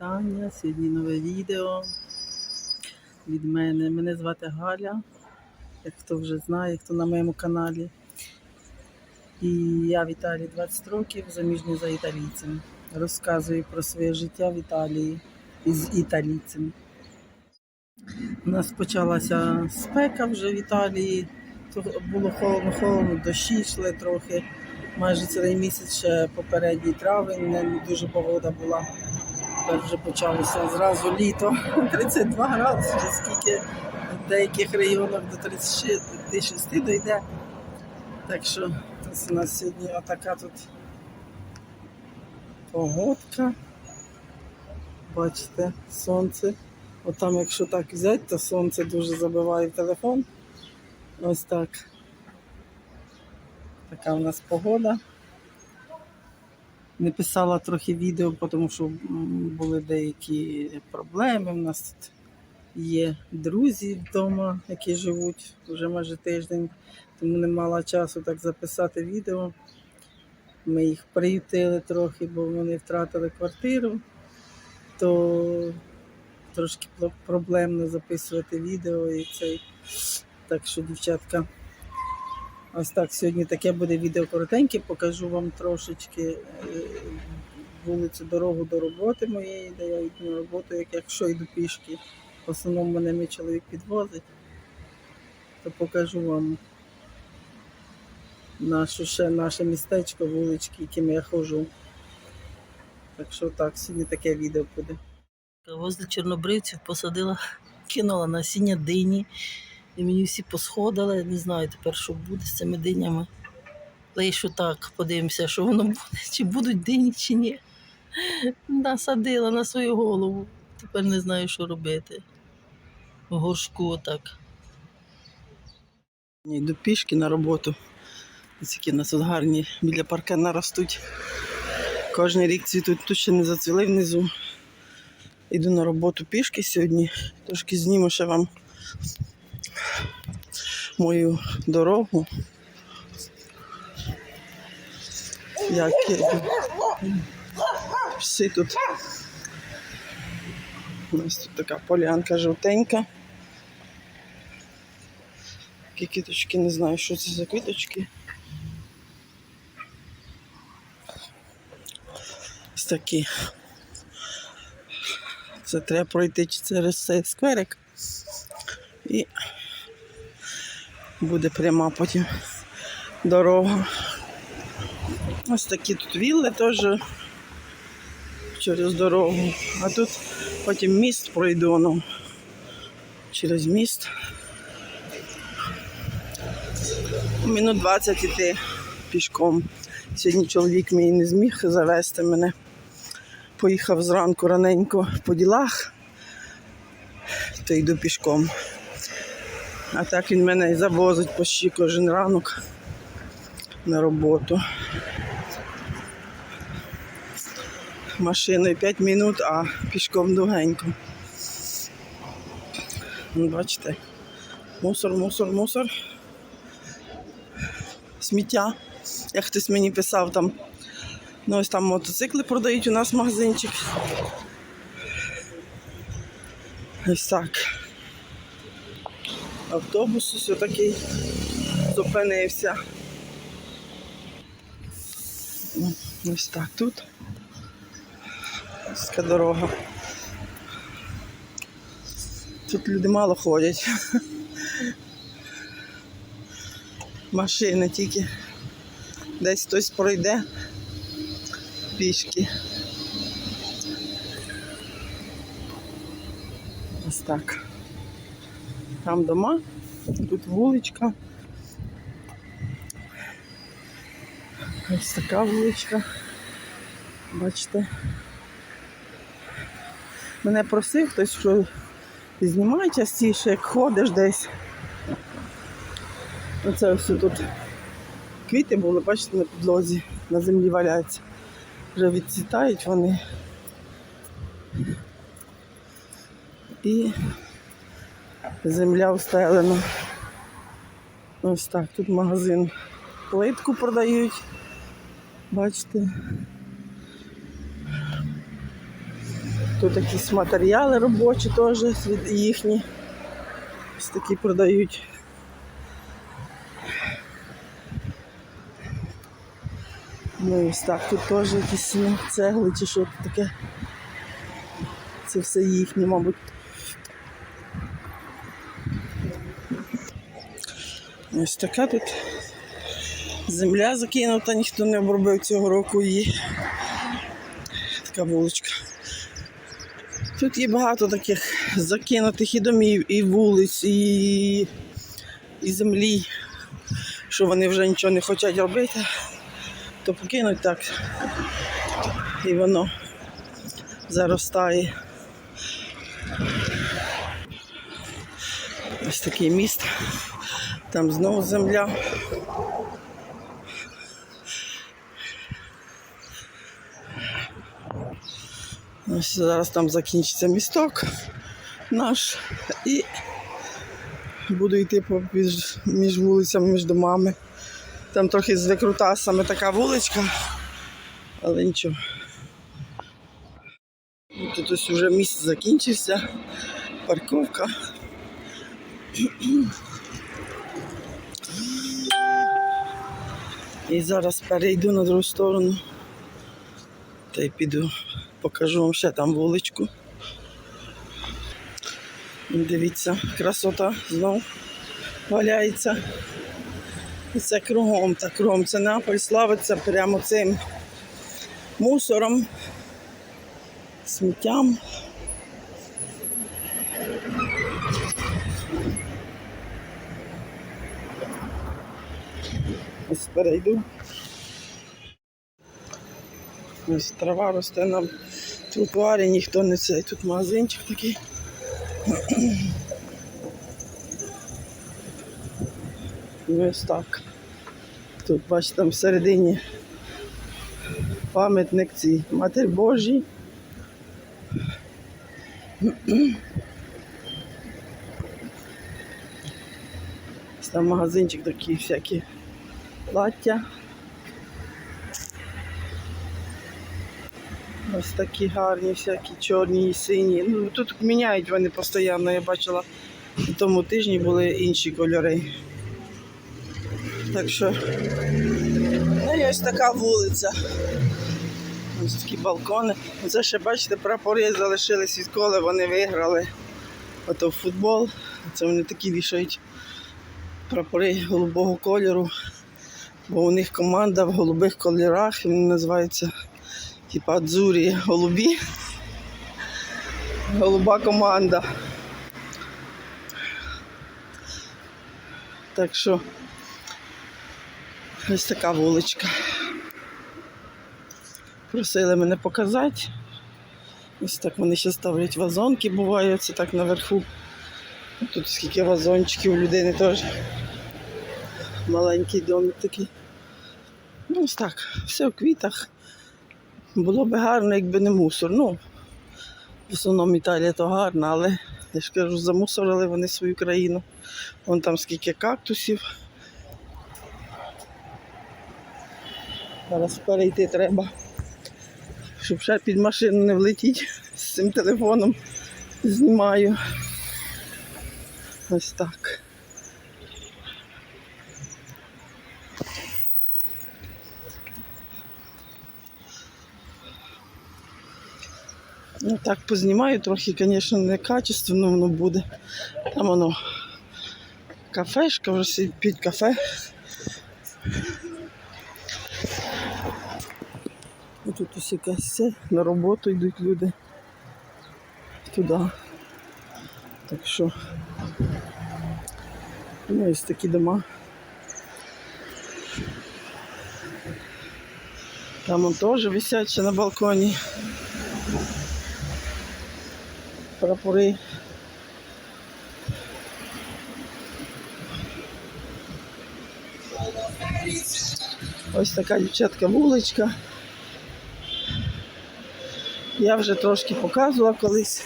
вітання. Сьогодні нове відео від мене. Мене звати Галя, як хто вже знає, хто на моєму каналі. І я в Італії 20 років, заміжня за італійцем. Розказую про своє життя в Італії із італійцем. У нас почалася спека вже в Італії. Було холодно, холодно, дощі йшли трохи. Майже цілий місяць ще попередній травень, не дуже погода була. Тепер вже почалося зразу літо. 32 градуси, скільки в деяких районах до 36 дійде. Так що ось у нас сьогодні отака тут погодка. Бачите, сонце. Отам, якщо так взяти, то сонце дуже забиває в телефон. Ось так. Така у нас погода. Не писала трохи відео, тому що були деякі проблеми. У нас тут є друзі вдома, які живуть вже майже тиждень, тому не мала часу так записати відео. Ми їх приютили трохи, бо вони втратили квартиру, то трошки проблемно записувати відео і цей. Так що, дівчатка, ось так сьогодні таке буде відео коротеньке. Покажу вам трошечки е, вулицю, дорогу до роботи моєї, де я йду на роботу, як якщо йду пішки. В основному мене мій чоловік підвозить, то покажу вам нашу ще наше містечко, вулички, якими я ходжу. Так що так, сьогодні таке відео буде. Возле чорнобривців посадила, кинула насіння дині. І мені всі посходили, не знаю тепер, що буде з цими динями. Лише так подивимося, що воно буде, чи будуть дині, чи ні. Насадила на свою голову. Тепер не знаю, що робити. В горшку отак. Йду пішки на роботу. Ось які у нас тут гарні біля паркана ростуть. Кожен рік цвітуть, тут ще не зацвіли внизу. Іду на роботу пішки сьогодні. Трошки зніму ще вам мою дорогу. Як я. Всі тут. У нас тут така полянка жовтенька. Такі квіточки, не знаю, що це за квіточки. Ось такі. Це треба пройти через цей скверик. І буде пряма потім дорога. Ось такі тут вілли теж через дорогу. А тут потім міст пройду ну, через міст. Мінут 20 іти пішком. Сьогодні чоловік мій не зміг завести мене. Поїхав зранку раненько по ділах, то йду пішком. А так він мене і завозить почти кожен ранок на роботу. Машиною 5 минут, а пішком довгенько. Ну, Бачите, мусор, мусор, мусор. Сміття. Як хтось мені писав там. Ну, ось там мотоцикли продають у нас магазинчик. Ось так. Автобус ось такий зупинився. Ось так тут. Ось дорога. Тут люди мало ходять. Машини тільки. Десь хтось пройде пішки. Ось так. Там дома, тут вуличка. Ось така вуличка. Бачите. Мене просив хтось, що знімай частіше, як ходиш десь. Оце ось тут квіти були, бачите, на підлозі, на землі валяються. Вже відцвітають вони. І земля встелена. Ось так, тут магазин. Плитку продають. Бачите. Тут якісь матеріали робочі теж їхні. Ось такі продають. Ну і ось так, тут теж якісь ну, цегли чи що таке. Це все їхнє, мабуть. Ось така тут земля закинута, ніхто не обробив цього року її. Така вуличка. Тут є багато таких закинутих і домів, і вулиць, і, і землі, що вони вже нічого не хочуть робити, то покинуть так. І воно заростає. Ось такий міст. Там знову земля. Зараз там закінчиться місток наш і буду йти між, між вулицями, між домами. Там трохи з викрутасами така вуличка, але нічого. Тут ось вже місць закінчився, парковка. І зараз перейду на другу сторону. Та й піду, покажу вам ще там вуличку. Дивіться, красота знов валяється. І це кругом, так кругом. Це Неаполь славиться прямо цим мусором, сміттям. Ось перейду. Ось трава росте на тротуарі, ніхто не цей. Тут магазинчик такий. Ось так. Тут, бачите, там всередині пам'ятник цій Матері Божій. Там магазинчик такий всякі плаття. Ось такі гарні, всякі чорні і сині. Ну, тут міняють вони постійно, я бачила, на тому тижні були інші кольори. Так що, ну і ось така вулиця. Ось такі балкони. Це ще, бачите, прапори залишились відколи вони виграли. Ото в футбол. Це вони такі вішають прапори голубого кольору. Бо у них команда в голубих кольорах, вони називаються типа Адзурі голубі. Голуба команда. Так що ось така вуличка. Просили мене показати. Ось так вони ще ставлять вазонки, буває, це так наверху. Тут скільки вазончиків у людини теж. Маленький домик такий. Ну, ось так, все в квітах. Було б гарно, якби не мусор. Ну, в основному Італія то гарна, але я ж кажу, замусорили вони свою країну. Вон там скільки кактусів. Зараз перейти треба, щоб ще під машину не влетіти з цим телефоном. Знімаю. Ось так. Ну так познімаю трохи, звісно, не качественно воно буде. Там воно кафешка, вже п'ють кафе. І тут ось якась це, на роботу йдуть люди. Туди. Так що ну, ось такі дома. Там он теж висять на балконі. Прапори. Ось така дівчатка вуличка. Я вже трошки показувала колись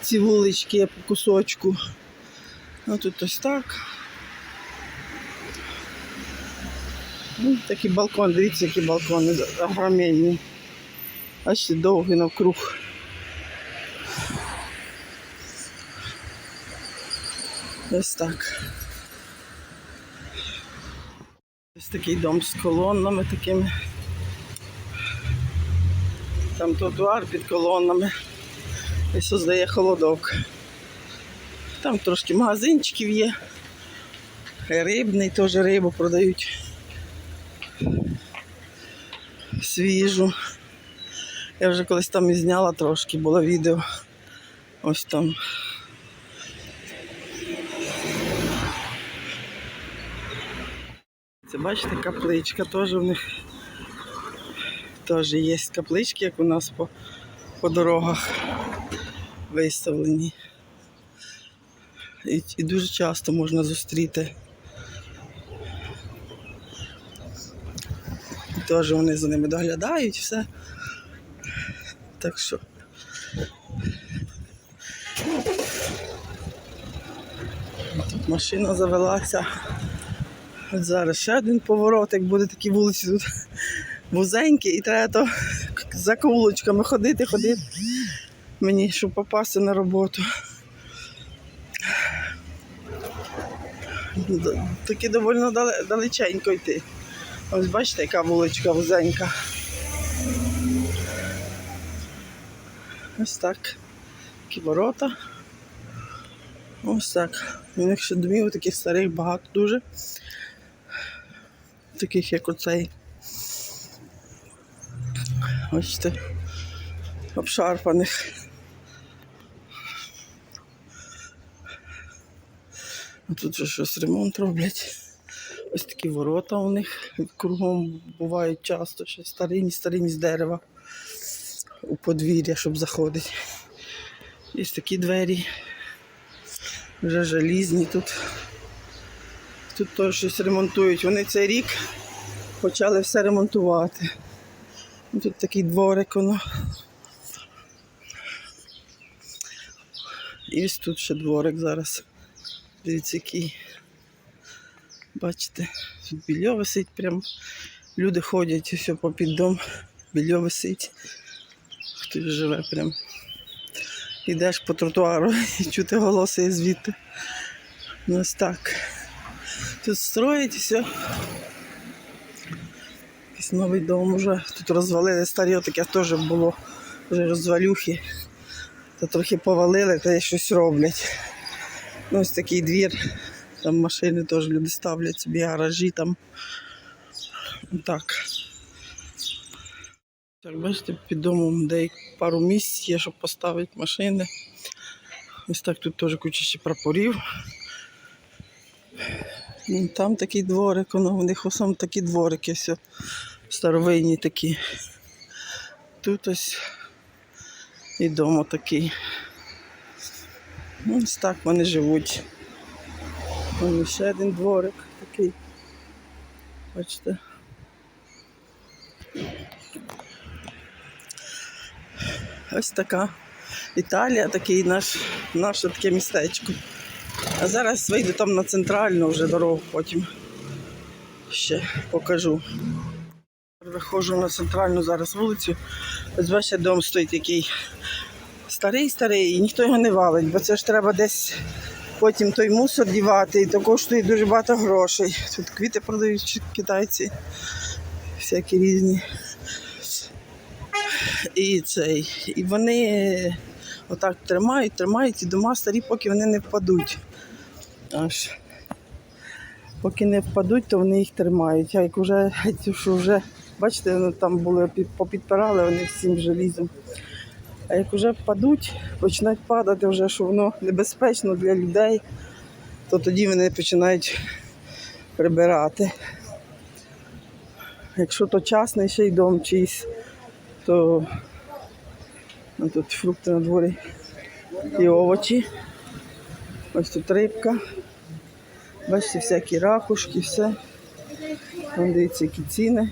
ці вулички по кусочку. Ну тут ось так. Ну, такий балкон, дивіться, які балкони огроменні. А ще довгий навкруг. Ось так. Ось такий дом з колоннами такими. Там тротуар під колоннами. І создає холодок. Там трошки магазинчиків є. Рибний теж рибу продають. Свіжу. Я вже колись там і зняла трошки, було відео. Ось там. Це бачите, капличка теж в них. Теж є каплички, як у нас по, по дорогах виставлені. І, і дуже часто можна зустріти. І Теж вони за ними доглядають все. Так що. Тут машина завелася. От зараз ще один поворот, як буде такі вулиці тут вузенькі, і треба то за каулочками ходити, ходити. Мені, щоб попасти на роботу. Таки доволі далеченько йти. Ось бачите, яка вуличка вузенька. Ось так. Такі ворота. Ось так. У них ще домів таких старих багато дуже. Таких як оцей. Бачите. Обшарпаних. Тут же щось ремонт роблять. Ось такі ворота у них кругом бувають часто, ще старинні, старинні з дерева у подвір'я, щоб заходити. Є такі двері. Вже желізні тут. Тут теж щось ремонтують. Вони цей рік почали все ремонтувати. Тут такий дворик воно. І ось тут ще дворик зараз. Дивіться, який. Бачите, тут більо висить прям. Люди ходять все попід дом, більо висить. Хтось живе прям. Йдеш по тротуару і чути голоси звідти. Ну ось так. Тут строять і все. Якийсь новий дом уже. Тут розвалили старі, таке теж було вже розвалюхи. Та трохи повалили, та щось роблять. Ну, ось такий двір. Там машини теж люди ставлять собі, гаражі там. Так. Так, бачите, під домом де пару місць є, щоб поставити машини. Ось так тут теж куча ще прапорів. Там такий дворик, воно в них в основному такі дворики, все старовинні такі. Тут ось і дом такий. Ну, Ось так вони живуть. Вон ще один дворик такий. Бачите. Ось така Італія, такий наш, наше таке містечко. А зараз вийду там на центральну вже дорогу, потім ще покажу. Виходжу на центральну зараз вулицю. Ось бачите, дом стоїть який старий-старий, і ніхто його не валить, бо це ж треба десь потім той мусор дівати, і то коштує дуже багато грошей. Тут квіти продають китайці, всякі різні. І цей. І вони отак тримають, тримають, і дома старі, поки вони не впадуть. Аж. Поки не впадуть, то вони їх тримають. А як вже, що вже, бачите, вони там були під- попідпирали вони всім желізом. А як вже впадуть, починають падати, вже, що воно небезпечно для людей, то тоді вони починають прибирати. Якщо то частний ще й дом чийсь, то ну, тут фрукти на дворі і овочі. Ось тут рибка. Бачите, всякі ракушки, все. Там дивіться, які ціни.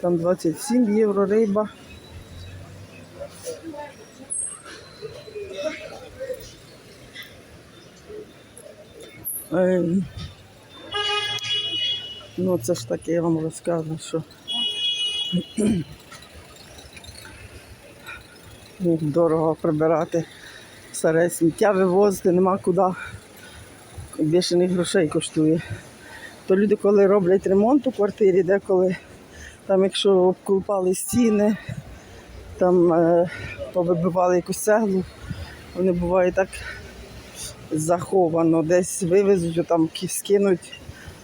Там 27 євро риба. Ем, Ну, це ж таке, я вам розкажу, що Дорого прибирати старе сміття вивозити, нема куди. Бішених грошей коштує. То люди, коли роблять ремонт у квартирі, деколи там, якщо обколупали стіни, там е, повибивали якусь цеглу, вони буває так заховано, десь вивезуть, там скинуть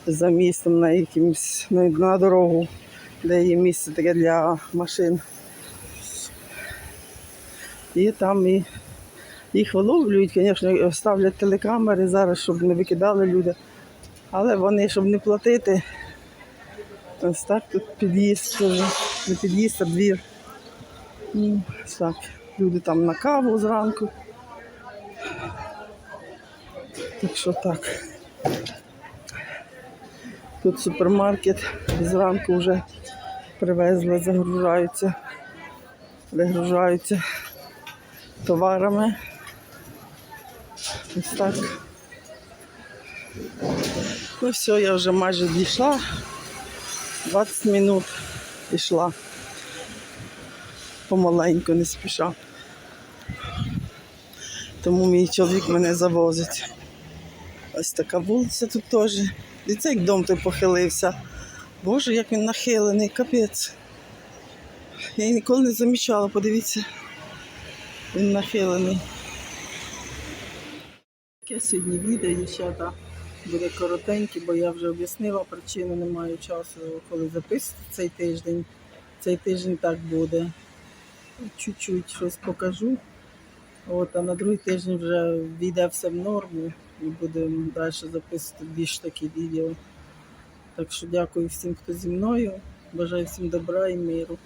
за містом на якимсь на, на дорогу, де є місце таке для машин. І там і їх виловлюють, звісно, ставлять телекамери зараз, щоб не викидали люди. Але вони, щоб не платити, ось так тут під'їзд не під'їзд, а двір. Ну, так. Люди там на каву зранку. Так що так. Тут супермаркет зранку вже привезли, загружаються, вигружаються товарами. Ось так. Ну все, я вже майже дійшла. 20 минут пішла. Помаленьку, не спіша. Тому мій чоловік мене завозить. Ось така вулиця тут теж. І цей дом той похилився. Боже, як він нахилений, капець. Я ніколи не замічала, подивіться. Він нахилений. Таке сьогодні відео, дівчата, буде коротеньке, бо я вже об'яснила причину, не маю часу, коли записувати цей тиждень. Цей тиждень так буде. Чуть-чуть щось покажу. От, а на другий тиждень вже війде все в норму і будемо далі записувати більш такі відео. Так що дякую всім, хто зі мною. Бажаю всім добра і миру.